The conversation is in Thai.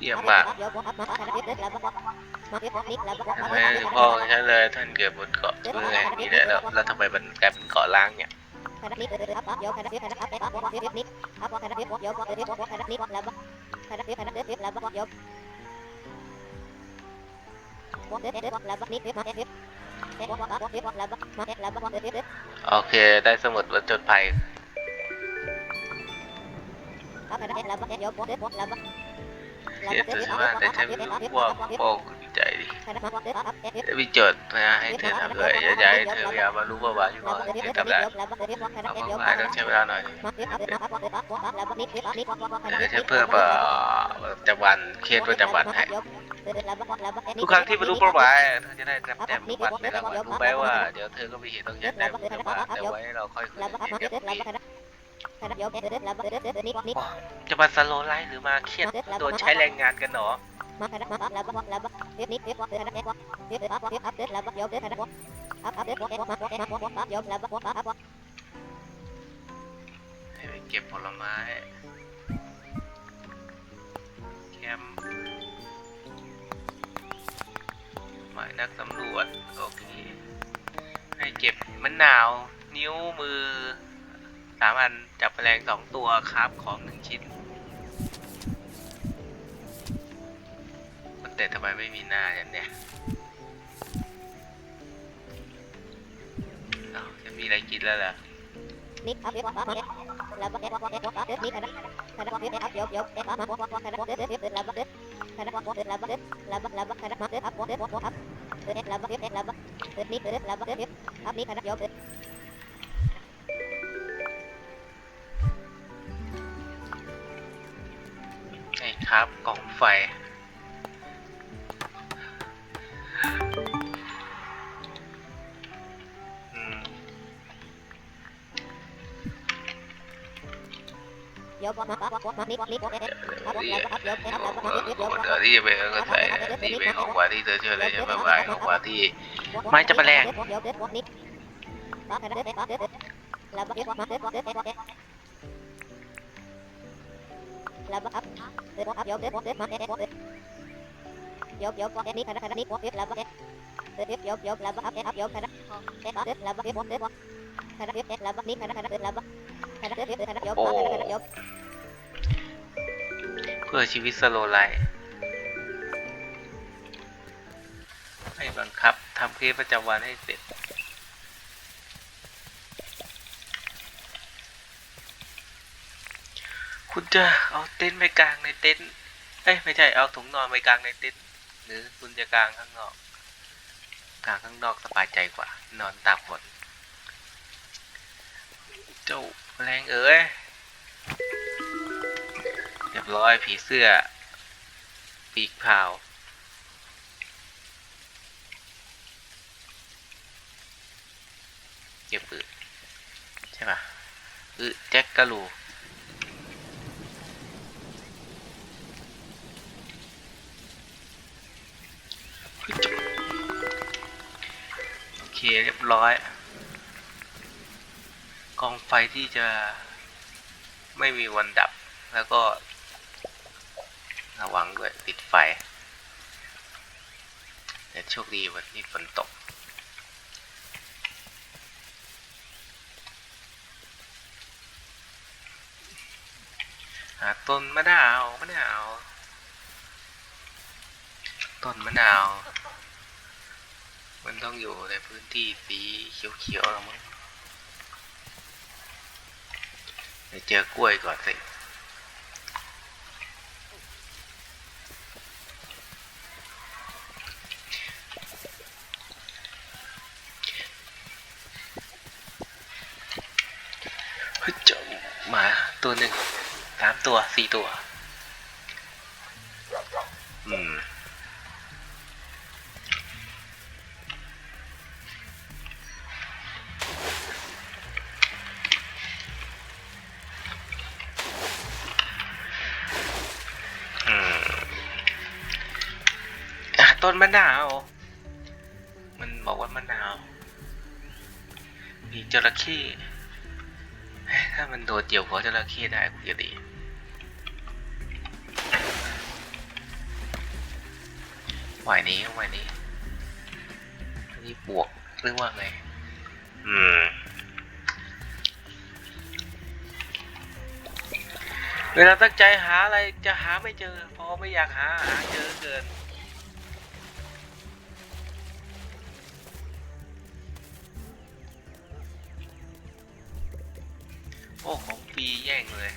เยี่ยมมากไม่พ่อใช่เลยท่านเกิดบนเกาะเมือนี่แหละแล้วแล้วทำไมมันกลายเป็นเกาะล้างเนี่ยโอเค ได้สมุดวัจนภัย เสียถือว่าได้ใช้พวกโป้ดีใจดิได้มีโจทย์นะให้เธอทำเลยอย่าย้ายเธอพยายามมารู้ประวัติอยู่ก่อนเธอทำได้เอามากๆต้องใช้เวลาหน่อยเดี๋ยวจะเพิ่มประจำวันเคสประจำวันให้ทุกครั้งที่มารู้ประวัติเธอจะได้รับแต้มรางวัลในรางวัลรู้ไหมว่าเดี๋ยวเธอก็มีเหตุต้องใช้แต้มประจำวันแต่ไว้เราค่อยคุยกัน จะมาสโลไลฟ์หรือมาเครียดโดนใช้แรงงานกันเหรอให้ไปเก็บผลไม้แคมหมายนักสำรวจ โอเค ให้เก็บมะนาว นิ้วมือสามอัน จับแมลงสองตัวครับของหนึ่งชิ้นมันแต่ทำไมไม่มีหน้าอย่างเนี้ยเอ้าจะมีอะไรกินแล้วเหรอไไฟ เดี๋ยวที่จะไปก็ใส่นี่เป็นของวัญที่เธอช่วยเลยใช่ไหมวายของวัญที่ไม้จะแมลงโอ้เพื่อชีวิตสโลไลให้บังคับทำเคสประจำวันให้เสร็จ คุณจะเอาเต็นท์ไปกลางในเต็นท์เอ้ยไม่ใช่เอาถุงนอนไปกลางในเต็นท์หรือคุณจะกลางข้างนอก กลางข้างนอกสบายใจกว่า นอนตากฝนเจ้าแมลงเอ๋ยเรียบร้อยผีเสื้อ ปีกเผาเก็บปืนใช่ปะอือแจ็คกะลู ร้อย กองไฟที่จะไม่มีวันดับแล้วก็ ระวังด้วยปิดไฟแต่โชคดีวันนี้ฝนตก หาต้นมะนาวมะนาวต้นมะนาว มันต้องอยู่ในพื้นที่สีเขียวๆแล้วมั้งไปเจอกล้วยก่อนสิเฮ้ยเจ้าหมาตัวหนึ่งสามตัวสี่ตัว ต้นมะนาว มันบอกว่ามะนาว มีจระเข้ถ้ามันโดดเกี่ยวหัวจระเข้ได้กูจะดีวายนี้วายนี้นี่บวกหรือว่าไง อืม เวลาตั้งใจหาอะไรจะหาไม่เจอ พอไม่อยากหาหาเจอเกิน โอ้ ของฟรีแย่งเลย